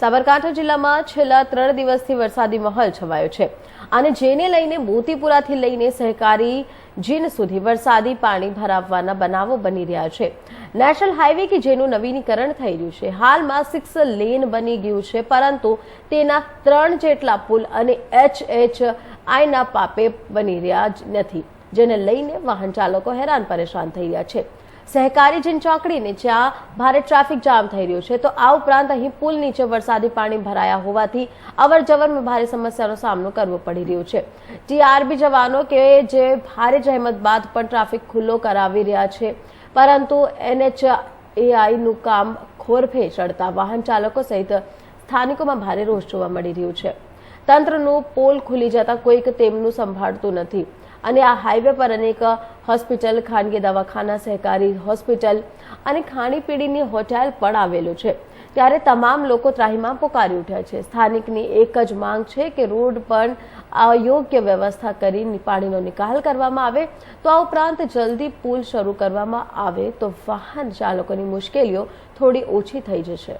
સાબરકાંઠા જિલ્લામાં છેલ્લા ત્રણ દિવસથી વરસાદી માહોલ છવાયો છે. અને જેને લઈને મોતીપુરાથી લઈને સહકારી જીન સુધી વરસાદી પાણી ભરાવવાના બનાવો બની રહ્યા છે. નેશનલ હાઈવે કે જેનું નવીનીકરણ થઈ રહ્યું છે. હાલમાં સિક્સ લેન બની ગયું છે, પરંતુ તેના ત્રણ જેટલા પુલ અને એચ એચ આઈના પાપે બની રહ્યા જ નથી, જેને લઈને વાહન ચાલકો હેરાન પરેશાન થઈ રહ્યા છે. સહકારી જીન ચોકડીને જ્યાં ભારે ટ્રાફિક જામ થઈ રહ્યું છે, તો આ ઉપરાંત અહીં પુલ નીચે વરસાદી પાણી ભરાયા હોવાથી અવર જવરમાં ભારે સમસ્યાનો સામનો કરવો પડી રહ્યો છે. ટીઆરબી જવાનો કે જે ભારે જહેમત બાદ પણ ટ્રાફિક ખુલ્લો કરાવી રહ્યા છે, પરંતુ એનએચ એઆઈનું કામ ખોરફે ચડતા વાહન ચાલકો સહિત સ્થાનિકોમાં ભારે રોષ જોવા મળી રહ્યું છે. તંત્રનું પોલ ખુલી જતા કોઈક તેમનું સંભાળતું નથી. અને આ હાઈવે પર અનેક હોસ્પિટલ ખાનગી દવાખાના, સહકારી હોસ્પિટલ અને ખાણીપીણીની હોટેલ પણ આવેલું છે. ત્યારે તમામ લોકો ત્રાહીમાં પોકારી ઉઠ્યા છે. સ્થાનિકની એક જ માંગ છે કે રોડ પર યોગ્ય વ્યવસ્થા કરી પાણીનો નિકાલ કરવામાં આવે. તો આ ઉપરાંત જલ્દી પુલ શરૂ કરવામાં આવે તો વાહન ચાલકોની મુશ્કેલીઓ થોડી ઓછી થઈ જશે.